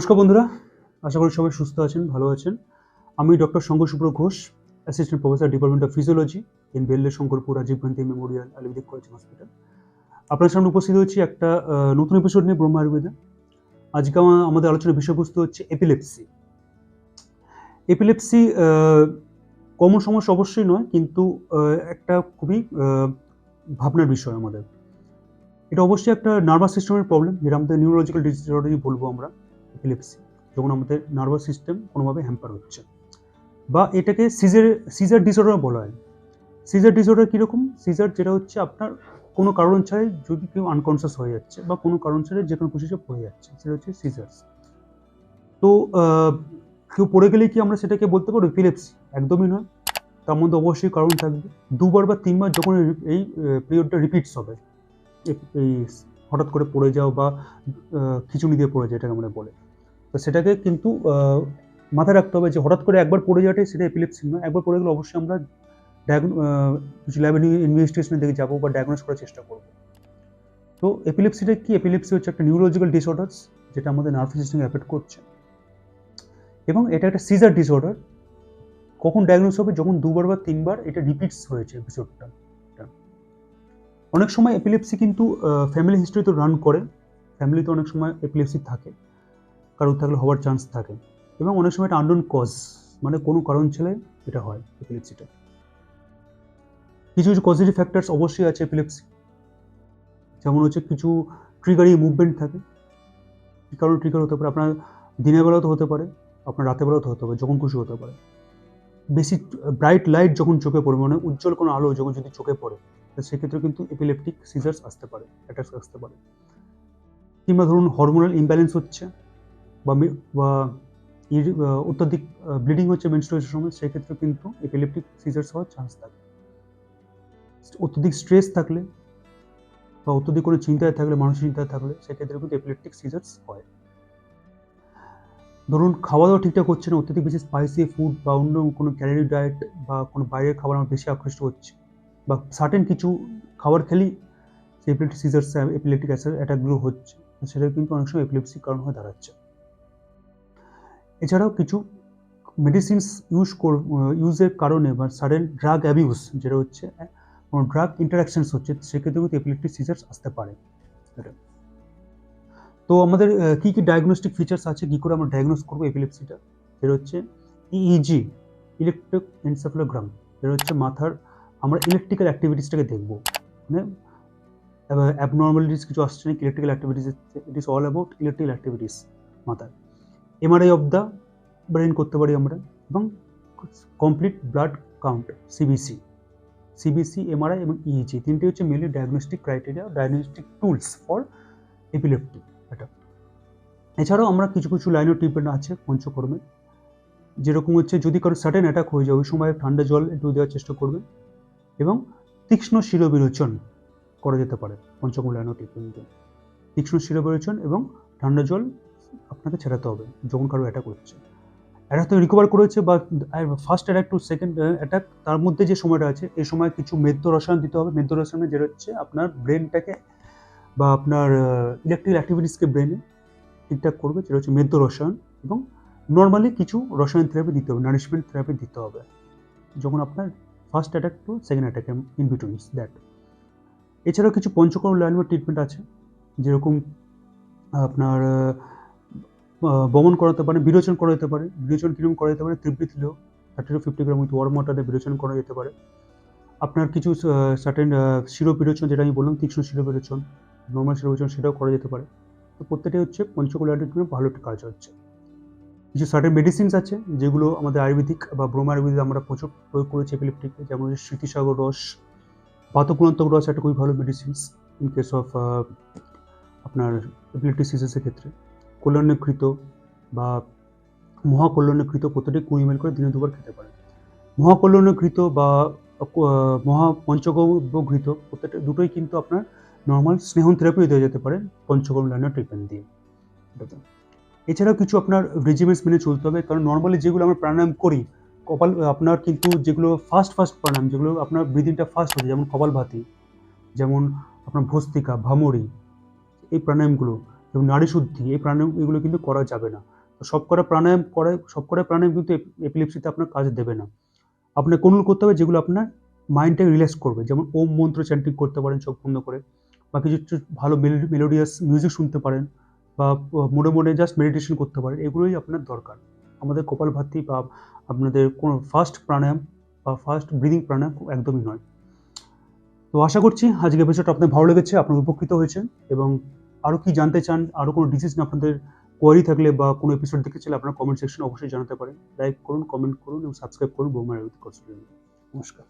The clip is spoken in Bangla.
নমস্কার বন্ধুরা, আশা করি সবাই সুস্থ আছেন, ভালো আছেন। আমি doctor Shankar Subra Ghosh assistant professor department of physiology in Belle Shankarpur Rajiv Gandhi memorial ayurvedic college hospital আপনার সামনে উপস্থিত হচ্ছি একটা নতুন এপিসোড নিয়ে ব্রহ্ম আয়ুর্বেদে আজকে আমাদের আলোচনার বিষয়বস্তু হচ্ছে এপিলেপসি এপিলেপসি কমন সমস্যা অবশ্যই নয়, কিন্তু একটা খুবই ভাবনার বিষয় আমাদের। এটা অবশ্যই একটা নার্ভাস সিস্টেমের প্রবলেম যেটা আমাদের নিউরোলজিক্যাল ডিসঅর্ডারই বলব আমরা। এপিলেপসি যখন আমাদের নার্ভাস সিস্টেম কোনোভাবে হ্যাম্পার হচ্ছে। বা এটাকে সিজার সিজার ডিসঅর্ডার বলা হয়। সিজার ডিসঅর্ডার কীরকম? সিজার যেটা হচ্ছে আপনার কোনো কারণ ছাড়াই যদি কেউ আনকনসিয়াস হয়ে যাচ্ছে বা কোনো কারণ ছাড়াই যে কোনো পজিশনে পড়ে যাচ্ছে, সেটা হচ্ছে সিজার্স তো কেউ পড়ে গেলে কি আমরা সেটাকে বলতে পারব এপিলেপসি একদমই নয়। তার মধ্যে অবশ্যই কারণ থাকবে। দুবার বা তিনবার যখন এই পিরিয়ডটা রিপিটস হবে এই হঠাৎ করে পড়ে যাও বা খিচুড়ি দিয়ে পড়ে যায় এটাকে আমরা বলে। তো সেটাকে কিন্তু মাথায় রাখতে হবে যে হঠাৎ করে একবার পড়ে যাওয়াটাই সেটা এপিলেপসি নয়। একবার পড়ে গেলে অবশ্যই আমরা ডায়াগন কিছু ল্যাব ইনভেস্টিগেশনের দিকে যাব বা ডায়াগনোস করার চেষ্টা করব। তো এপিলেপসিটা কি? এপিলেপসি হচ্ছে একটা নিউরোলজিক্যাল ডিসঅর্ডার্স যেটা আমাদের নার্ভাস সিস্টেমকে অ্যাফেক্ট করছে। এবং এটা একটা সিজার ডিসঅর্ডার কখন ডায়াগনোস হবে? যখন দুবার বা তিনবার এটা রিপিটস হয়েছে এপিসোডটা অনেক সময় এপিলেপসি কিন্তু ফ্যামিলি হিস্ট্রি তো রান করে। ফ্যামিলিতে অনেক সময় এপিলেপসি থাকে। কারোর থাকলে হওয়ার চান্স থাকে। এবং অনেক সময় এটা আননোন কজ মানে কোনো কারণ ছেলে এটা হয় এপিলেপসিটা কিছু কিছু পজিটিভ ফ্যাক্টরস অবশ্যই আছে এপিলেপসি যেমন হচ্ছে কিছু ট্রিগারিং মুভমেন্ট থাকে। কী কারণে ট্রিগার হতে পারে, আপনার দিনের বেলাও তো হতে পারে, আপনার রাতের বেলাও তো হতে পারে, যখন খুশি হতে পারে। বেশি ব্রাইট লাইট যখন চোখে পড়ে মানে উজ্জ্বল কোনো আলো যখন যদি চোখে পড়ে তো সেক্ষেত্রে কিন্তু এপিলেপটিক সিজার্স আসতে পারে অ্যাটাক্স আসতে পারে। কিংবা ধরুন হরমোনাল ইমব্যালেন্স হচ্ছে, বা অত্যাধিক ব্লিডিং হচ্ছে মেনস্ট্রুয়েশনের সময়, সেক্ষেত্রে কিন্তু এপিলেপটিক সিজার্স হওয়ার চান্স থাকে। অত্যধিক স্ট্রেস থাকলে, বা অত্যধিক কোনো চিন্তায় থাকলে, মানসিক চিন্তায় থাকলে, সেক্ষেত্রে কিন্তু এপিলেপটিক সিজার্স হয়। ধরুন খাওয়া দাওয়া ঠিকঠাক হচ্ছে না, অত্যধিক বেশি স্পাইসি ফুড বা অন্য কোনো ক্যালোরি ডায়েট বা কোনো বাইরের খাবার আমার বেশি আকৃষ্ট হচ্ছে বা সার্টেন কিছু খাবার খেলেই সেই এপিলেপটিক সিজার্স এপিলেপটিক অ্যাটাকগুলো হচ্ছে। সেটা কিন্তু অনেক সময় এপিলেপসির কারণ হয়ে দাঁড়াচ্ছে। এছাড়াও কিছু মেডিসিনস ইউজ কর ইউজের কারণে বা সাডেন ড্রাগ অ্যাবিউজ যেটা হচ্ছে কোনো ড্রাগ ইন্টারাকশনস হচ্ছে সেক্ষেত্রে কিন্তু এপিলেপটিক সিজার্স আসতে পারে। তো আমাদের কী কী ডায়াগনস্টিক ফিচার্স আছে, কী করে আমরা ডায়াগনোস করব এপিলেপসিটা যেটা হচ্ছে ইইজি ইলেকট্রিক এনসেফালোগ্রাম যেটা হচ্ছে মাথার আমরা ইলেকট্রিক্যাল অ্যাক্টিভিটিসটাকে দেখব। মানে অ্যাবনর্মালিটিস কিছু আসছে না electrical activities it is all about electrical activities মাথার এমআরআই অফ দ্য ব্রেন করতে পারি আমরা এবং complete blood count CBC CBC MRI এবং ইইজি তিনটি হচ্ছে mainly diagnostic criteria diagnostic tools for epilepsy এটা। এছাড়াও আমরা কিছু কিছু লাইন অফ ট্রিটমেন্ট আছে পঞ্চকর্মে। যেরকম হচ্ছে যদি কারও সার্টেন অ্যাটাক হয়ে যায়, ওই সময় ঠান্ডা জল একটু দেওয়ার চেষ্টা করবেন এবং তীক্ষ্ণ শিরবিরোচন করা যেতে পারে লাইন অফ তীক্ষ্ণ শিরবিরোচন এবং ঠান্ডা জল আপনাকে ছেড়াতে হবে, যখন কারও অ্যাটাক হচ্ছে। অ্যাটাক তো রিকভার করেছে বা first attack to second attack তার মধ্যে যে সময়টা আছে, এই সময় কিছু মেদ্য রসায়ন দিতে হবে। মেদ্য রসায়নে যেটা হচ্ছে, আপনার ব্রেনটাকে বা আপনার ইলেকট্রিক অ্যাক্টিভিটিসকে ব্রেনে ঠিকঠাক করবে, যেটা হচ্ছে মেদ্য রসায়ন এবং নর্মালি কিছু রসায়ন থেরাপি দিতে হবে নারিশমেন্ট থেরাপি দিতে হবে। যখন আপনার first attack to second attack in betweens that এছাড়াও কিছু পঞ্চকর্ম লাইন ট্রিটমেন্ট আছে, যেরকম আপনার বমন করাতে পারে, বিরোচন করা যেতে পারে, বিরোচন কীরকম করা যেতে পারে তীব্র দিলেও thirty to fifty gram with warm ওয়াটারে বিরোচন করা যেতে পারে। আপনার কিছু সার্টেন শিরো বিরোচন, যেটা আমি বললাম, তীক্ষ্ণ শিরো বিরোচন নর্মাল শিরো বিরোচন, সেটাও করা যেতে পারে। তো প্রত্যেকটাই হচ্ছে পঞ্চকোলা ট্রিটমেন্ট ভালো একটা কাজ হচ্ছে। কিছু সার্টেন মেডিসিনস আছে যেগুলো আমাদের আয়ুর্বেদিক বা ব্রহ্ম আয়ুর্বেদিক আমরা প্রচুর প্রয়োগ করেছি এপিলেপটিকে যেমন স্মৃতিসাগর রস বাতকুলান্তক রস একটা খুবই ভালো মেডিসিনস ইন কেস অফ আপনার এপিলেপটিক সিজেসের ক্ষেত্রে। কল্যাণকৃত বা মহাকল্যাণকৃত প্রত্যেকটি কুড়ি মিল করে দিনে দুবার খেতে পারে মহাকল্যাণকৃত বা আহ, মহা পঞ্চগব্যঘৃত প্রত্যেকটা দুটোই কিন্তু আপনার নর্মাল স্নেহন থেরাপিও দেওয়া যেতে পারে পঞ্চগম লাইনের ট্রিটমেন্ট দিয়ে। এছাড়াও কিছু আপনার রেজিমেন্টস মেনে চলতে হবে, কারণ নর্মালি যেগুলো আমরা প্রাণায়াম করি, কপাল, আপনার কিন্তু যেগুলো ফাস্ট ফাস্ট প্রাণায়াম, যেগুলো আপনার ব্রিদিংটা ফাস্ট হচ্ছে, যেমন কপালভাতি, যেমন আপনার ভস্তিকা ভামরি এই প্রাণায়ামগুলো এবং নারী শুদ্ধি এই প্রাণায়াম, এগুলো কিন্তু করা যাবে না। তো সব কটা প্রাণায়াম করে, সব কটা প্রাণায়াম কিন্তু এপিলেপসিতে আপনার কাজ দেবে না। আপনার কোনগুলো করতে হবে? যেগুলো আপনার মাইন্ডটাকে রিল্যাক্স করবে, যেমন ওম মন্ত্র চ্যান্টিং করতে পারেন চোখ বন্ধ করে, বা কিছু ভালো মেলোডিয়াস মিউজিক শুনতে পারেন। বা মোড়ে মোড়ে জাস্ট মেডিটেশন করতে পারেন, এগুলোই আপনার দরকার। আমাদের কপাল ভাতি বা আপনাদের কোনো ফার্স্ট প্রাণায়াম বা ফার্স্ট ব্রিদিং প্রাণায়াম একদমই নয়। তো আশা করছি আজকে এপিসোডটা আপনার ভালো লেগেছে, আপনার উপকৃত হয়েছেন এবং আরও কি জানতে চান আরও কোনো ডিসিশন আপনাদের কোয়ারি থাকলে বা কোনো এপিসোড দেখতে চাইলে আপনার কমেন্ট সেকশনে অবশ্যই জানাতে পারেন। লাইক করুন কমেন্ট করুন এবং সাবস্ক্রাইব করুন বৌমার নমস্কার।